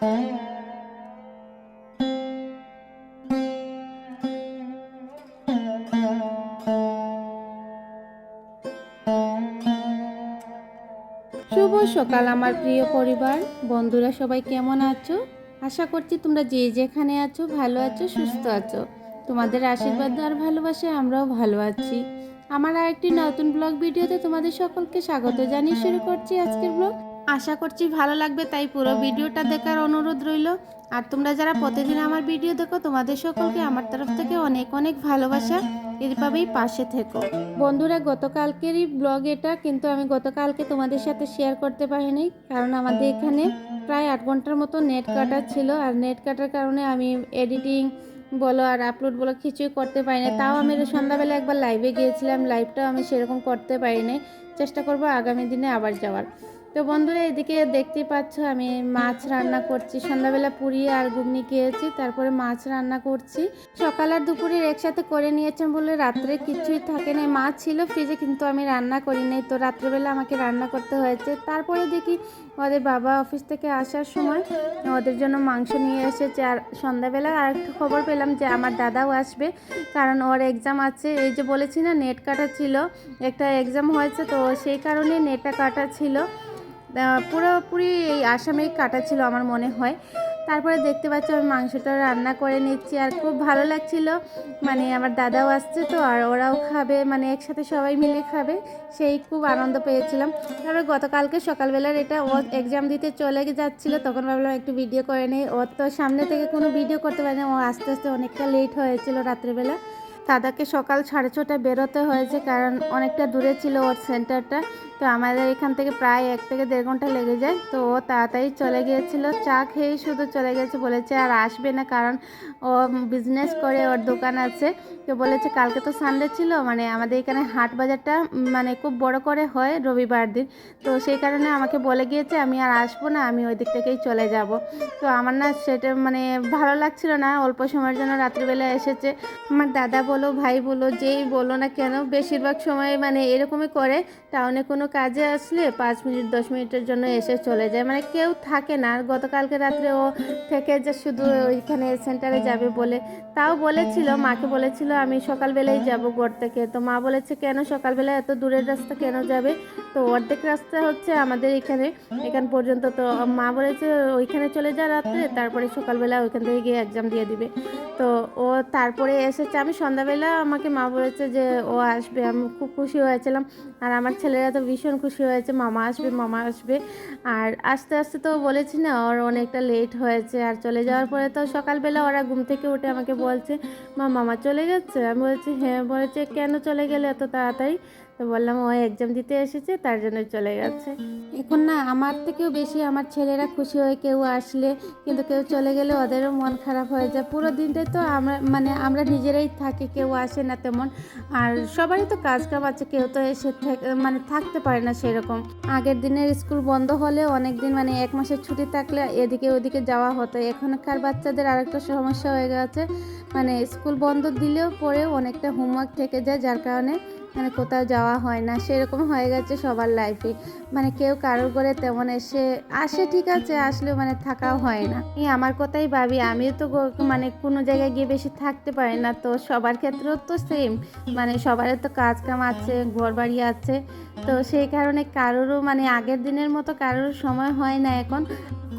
শুভ সকাল, আমার প্রিয় পরিবার। বন্ধুরা, সবাই কেমন আছো? আশা করছি তোমরা যে যেখানে আছো, ভালো আছো, সুস্থ আছো। তোমাদের আশীর্বাদ আর ভালোবাসায় আমরাও ভালো আছি। আমার আরেকটি নতুন ব্লগ ভিডিওতে তোমাদের সকলকে স্বাগত জানিয়ে শুরু করছি আজকের ব্লগ। আশা করছি ভালো লাগবে তাই পুরো ভিডিওটা দেখার অনুরোধ রইল। আর তোমরা যারা প্রতিদিন আমার ভিডিও দেখো তোমাদের সকলকে আমার তরফ থেকে অনেক অনেক ভালোবাসা। এভাবেই পাশে থেকো। বন্ধুরা গতকালকেরই ব্লগ এটা কিন্তু আমি গতকালকে তোমাদের সাথে শেয়ার করতে পারিনি কারণ আমাদের এখানে প্রায় আট ঘণ্টার মতো নেট কাটা ছিল আর নেট কাটার কারণে আমি এডিটিং বলো আর আপলোড বলো কিছুই করতে পারি না তাও আমি সন্ধ্যাবেলা একবার লাইভে গিয়েছিলাম লাইভটাও আমি সেরকম করতে পারিনি। চেষ্টা করব আগামী দিনে আবার যাওয়ার। তো বন্ধুরা, এদিকে দেখতে পাচ্ছ আমি মাছ রান্না করছি। সন্ধ্যাবেলা পুরি আর ঘুগনি খেয়েছি, তারপরে মাছ রান্না করছি। সকাল আর দুপুরের একসাথে করে নিয়েছেন বলে রাত্রে কিছুই থাকে না। মাছ ছিল, ফ্রিজে কিন্তু আমি রান্না করি নাই। তো রাত্রেবেলা আমাকে রান্না করতে হয়েছে। তারপরে দেখি ওদের বাবা অফিস থেকে আসার সময় ওদের জন্য মাংস নিয়ে এসেছে। আর সন্ধ্যাবেলা আর একটা খবর পেলাম যে আমার দাদাও আসবে, কারণ ওর এক্সাম আছে। এই যে বলেছি না, নেট কাটা ছিল। একটা এক্সাম হয়েছে, তো সেই কারণে নেটটা কাটা ছিল। পুরোপুরি এই আসামেই কাটা ছিল আমার মনে হয়। তারপরে দেখতে পাচ্ছ আমি মাংসটা রান্না করে নিচ্ছি আর খুব ভালো লাগছিল। মানে আমার দাদাও আসছে তো আর ওরাও খাবে মানে একসাথে সবাই মিলে খাবে, সেই খুব আনন্দ পেয়েছিলাম। তারপরে গতকালকে সকালবেলার এটা ও এক্সাম দিতে চলে যাচ্ছিল, তখন ভাবলাম একটু ভিডিও করে নেই। ওর তো সামনে থেকে কোনো ভিডিও করতে পারে না, ও আস্তে আস্তে অনেকটা লেট হয়েছিল রাত্রেবেলা। দাদাকে সকাল সাড়ে ছটায় বেরোতে হয়েছে, কারণ অনেকটা দূরে ছিল ওর সেন্টারটা। তো আমাদের এখান থেকে প্রায় এক থেকে দেড় ঘণ্টা লেগে যায়। তো ও তাড়াতাড়ি চলে গিয়েছিল, চা খেয়েই শুধু চলে গেছে, বলেছে আর আসবে না, কারণ ও বিজনেস করে, ওর দোকান আছে। তো বলেছে কালকে তো সানডে ছিল মানে আমাদের এখানে হাট বাজারটা মানে খুব বড় করে হয় রবিবার দিন। তো সেই কারণে আমাকে বলে গিয়েছে, আমি আর আসব না, আমি ওই দিক থেকেই চলে যাব। তো আমার না সেটা মানে ভালো লাগছিল না, অল্প সময়ের জন্য রাত্রিবেলা এসেছে। আমার দাদা বলো ভাই বলো, যেই বলো না কেন, বেশিরভাগ সময় মানে এরকমই করে। টাউনে কোনো কাজে আসলে পাঁচ মিনিট, দশ মিনিটের জন্য এসে চলে যায়। মানে কেউ থাকে না, আর গতকালকে রাত্রে ও থেকে যে শুধু ওইখানে সেন্টারে যাবে বলে। তাও বলেছিল, মাকে বলেছিল, আমি সকালবেলায় যাব ঘর থেকে। তো মা বলেছে, কেন সকালবেলা এত দূরের রাস্তা কেন যাবে? তো অর্ধেক রাস্তা হচ্ছে আমাদের এখানে। এখান পর্যন্ত তো মা বলেছে, ওইখানে চলে যা রাত্রে, তারপরে সকালবেলা ওইখান থেকে গিয়ে এক্সাম দিয়ে দিবে। তো ও তারপরে এসেছে। আমি সন্ধ্যাবেলা আমাকে মা বলেছে যে, ও আসবে। আমি খুব খুশি হয়েছিলাম। আর আমার ছেলেরা তো ভীষণ খুশি হয়েছে, মামা আসবে মামা আসবে। আর আস্তে আস্তে তো বলেছি না, ওর অনেকটা লেট হয়েছে। আর চলে যাওয়ার পরে তো সকালবেলা ওরা ঘুম থেকে উঠে আমাকে বলছে, মা, মামা চলে যাচ্ছে? আমি বলছি হ্যাঁ। বলেছে, কেন চলে গেলে এত তাড়াতাড়ি? তো বললাম, ও এক্সাম দিতে এসেছে, তার জন্য চলে গেছে। এখন না, আমার থেকেও বেশি আমার ছেলেরা খুশি হয় কেউ আসলে, কিন্তু কেউ চলে গেলে ওদেরও মন খারাপ হয়ে যায়। পুরো দিনটাই তো আমরা মানে আমরা নিজেরাই থাকি, কেউ আসে না তেমন। আর সবারই তো কাজ কাম আছে, কেউ তো এসে মানে থাকতে পারে না সেরকম। আগের দিনের স্কুল বন্ধ হলে অনেক দিন মানে এক মাসের ছুটি থাকলে এদিকে ওদিকে যাওয়া হতো। এখনকার বাচ্চাদের আরেকটা সমস্যা হয়ে গেছে মানে স্কুল বন্ধ দিলেও পরে অনেকটা হোমওয়ার্ক থেকে যায়, যার কারণে মানে কোথাও যাওয়া হয় না, সেরকম হয়ে গেছে সবার লাইফে মানে কেউ কারোর করে তেমন এসে আসে ঠিক আছে, আসলেও মানে থাকাও হয় না। এই আমার কথাই ভাবি, আমিও তো মানে কোনো জায়গায় গিয়ে বেশি থাকতে পারি না, তো সবার ক্ষেত্রেও তো সেম মানে সবারই তো কাজ কাম আছে ঘর বাড়ি আছে, তো সেই কারণে কারোরও মানে আগের দিনের মতো কারোর সময় হয় না এখন।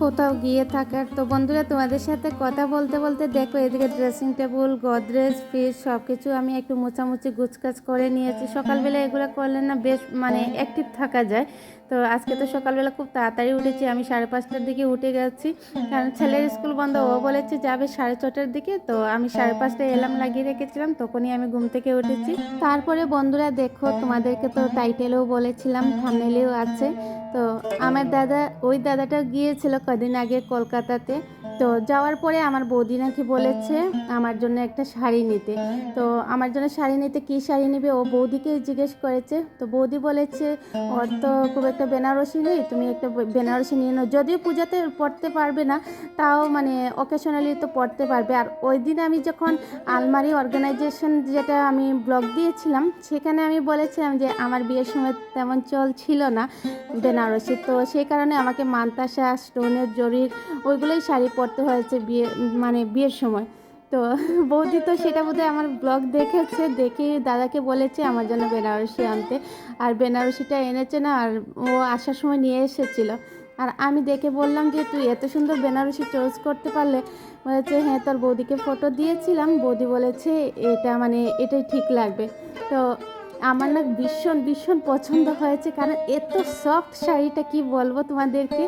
কোথাও গিয়ে থাকার। তো বন্ধুরা, তোমাদের সাথে কথা বলতে বলতে দেখো, এদিকে ড্রেসিং টেবিল গদরেজ ফ্রিজ সব কিছু আমি একটু মোছামুছি গুছকাছ করে নিয়েছি। সকালবেলা এগুলো করলে না বেশ মানে অ্যাক্টিভ থাকা যায়। তো আজকে তো সকালবেলা খুব তাড়াতাড়ি উঠেছি, আমি সাড়ে পাঁচটার দিকে উঠে গেছি। কারণ ছেলের স্কুল বন্ধ, ও বলেছে যাবে সাড়ে ছটার দিকে, তো আমি সাড়ে পাঁচটায় এলাম লাগিয়ে রেখেছিলাম, তখনই আমি ঘুম থেকে উঠেছি। তারপরে বন্ধুরা দেখো, তোমাদেরকে তো টাইটেলেও বলেছিলাম থামনেলেও আছে। তো আমার দাদা, ওই দাদাটা গিয়েছিল কদিন আগে কলকাতাতে। তো যাওয়ার পরে আমার বৌদি নাকি বলেছে আমার জন্য একটা শাড়ি নিতে। তো আমার জন্য শাড়ি নিতে কী শাড়ি নেবে? ও বৌদিকে জিজ্ঞেস করেছে। তো বৌদি বলেছে ওর তো খুব একটা একটা বেনারসি নেই তুমি একটা বেনারসি নিয়ে নাও। যদিও পূজাতে পড়তে পারবে না তাও মানে অকেশনালি তো পড়তে পারবে। আর ওই দিন আমি যখন আলমারি অর্গানাইজেশন যেটা আমি ব্লগ দিয়েছিলাম সেখানে আমি বলেছিলাম যে আমার বিয়ের সময় তেমন চল ছিল না বেনারসি। তো সেই কারণে আমাকে মান্তাসা স্টোনের জরির ওইগুলোই শাড়ি পরতে হয়েছে বিয়ে মানে বিয়ের সময়। তো বৌদি তো সেটা বোধহয় আমার ব্লগ দেখেছে, দেখে দাদাকে বলেছে আমার জন্য বেনারসি আনতে। আর বেনারসিটা এনেছে না, আর ও আসার সময় নিয়ে এসেছিল। আর আমি দেখে বললাম যে, তুই এত সুন্দর বেনারসি চয়েস করতে পারলে। বলেছে হ্যাঁ তোর বৌদিকে ফটো দিয়েছিলাম। বৌদি বলেছে, এটা মানে এটাই ঠিক লাগবে। তো আমার না ভীষণ ভীষণ পছন্দ হয়েছে। কারণ এত সফট শাড়িটা কি বলব তোমাদেরকে?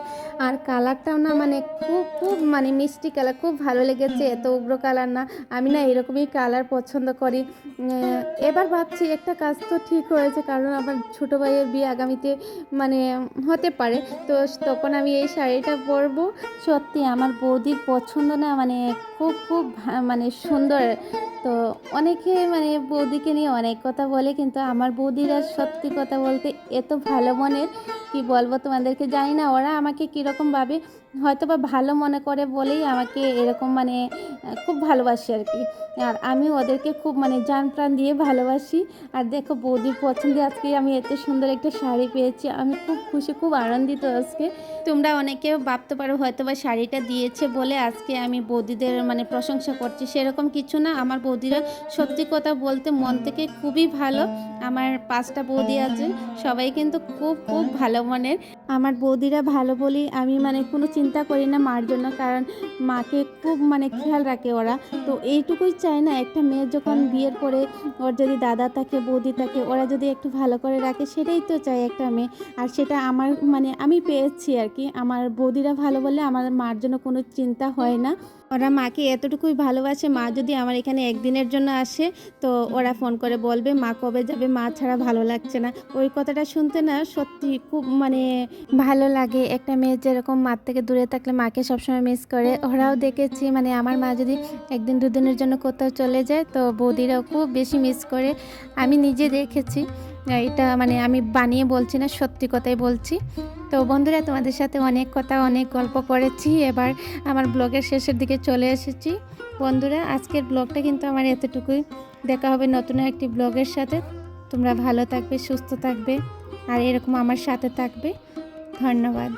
আর কালারটাও না মানে খুব খুব মানে মিষ্টি কালার খুব ভালো লেগেছে। এত উগ্র কালার না। আমি না এরকমই কালার পছন্দ করি। এবার ভাবছি একটা কাজ তো ঠিক হয়েছে। কারণ আমার ছোটো ভাইয়ের বিয়ে আগামীতে মানে হতে পারে। তো তখন আমি এই শাড়িটা পরবো। সত্যি আমার বৌদির পছন্দ না মানে খুব খুব মানে সুন্দর। তো অনেকে মানে বৌদিকে নিয়ে অনেক কথা বলে, কিন্তু আমার বৌদিরা সত্যি কথা বলতে এত ভালো মনের, কি বলব তোমাদেরকে জানি না, ওরা আমাকে কীরকম ভাবে হয়তো বা ভালো মনে করে বলেই আমাকে এরকম মানে খুব ভালোবাসি আর কি। আর আমি ওদেরকে খুব মানে জান প্রাণ দিয়ে ভালোবাসি। আর দেখো বৌদির পছন্দে আজকে আমি এত সুন্দর একটা শাড়ি পেয়েছি আমি খুব খুশি খুব আনন্দিত আজকে। তোমরা অনেকেও ভাবতে পারো হয়তো বা শাড়িটা দিয়েছে বলে আজকে আমি বৌদিদের মানে প্রশংসা করছি। সেরকম কিছু না আমার বৌদিরা সত্যি কথা বলতে মন থেকে খুবই ভালো। আমার পাঁচটা বৌদি আছে সবাই কিন্তু খুব খুব ভালো মনের। আমার বৌদিরা ভালো বলি আমি মানে কোনো চিন্তা করি না মার জন্য, কারণ মাকে খুব মানে খেয়াল রাখে ওরা। তো এইটুকুই চায় না, একটা মেয়ের যখন বিয়ের পরে ওর যদি দাদা থাকে, বৌদি থাকে, ওরা যদি একটু ভালো করে রাখে, সেটাই তো চাই একটা মেয়ে। আর সেটা আমার মানে আমি পেয়েছি আর কি। আমার বৌদিরা ভালো বলে আমার মার জন্য কোনো চিন্তা হয় না। ওরা মাকে এতটুকুই ভালোবাসে, মা যদি আমার এখানে একদিনের জন্য আসে, তো ওরা ফোন করে বলবে, মা কবে যাবে? মা ছাড়া ভালো লাগছে না। ওই কথাটা শুনতে না সত্যি খুব মানে ভালো লাগে। একটা মেয়ে যেরকম মার থেকে দূরে থাকলে মাকে সবসময় মিস করে। ওরাও দেখেছি মানে আমার মা যদি একদিন দুদিনের জন্য কোথাও চলে যায়, তো বৌদিরাও খুব বেশি মিস করে। আমি নিজে দেখেছি। এটা মানে আমি বানিয়ে বলছি না, সত্যি কথাই বলছি। তো বন্ধুরা, তোমাদের সাথে অনেক কথা, অনেক গল্প করেছি এবার আমার ব্লগের শেষের দিকে চলে এসেছি। বন্ধুরা, আজকের ব্লগটা কিন্তু আমার এতটুকুই। দেখা হবে নতুন একটি ব্লগের সাথে। তোমরা ভালো থাকবে, সুস্থ থাকবে, আর এরকম আমার সাথে থাকবে। ধন্যবাদ।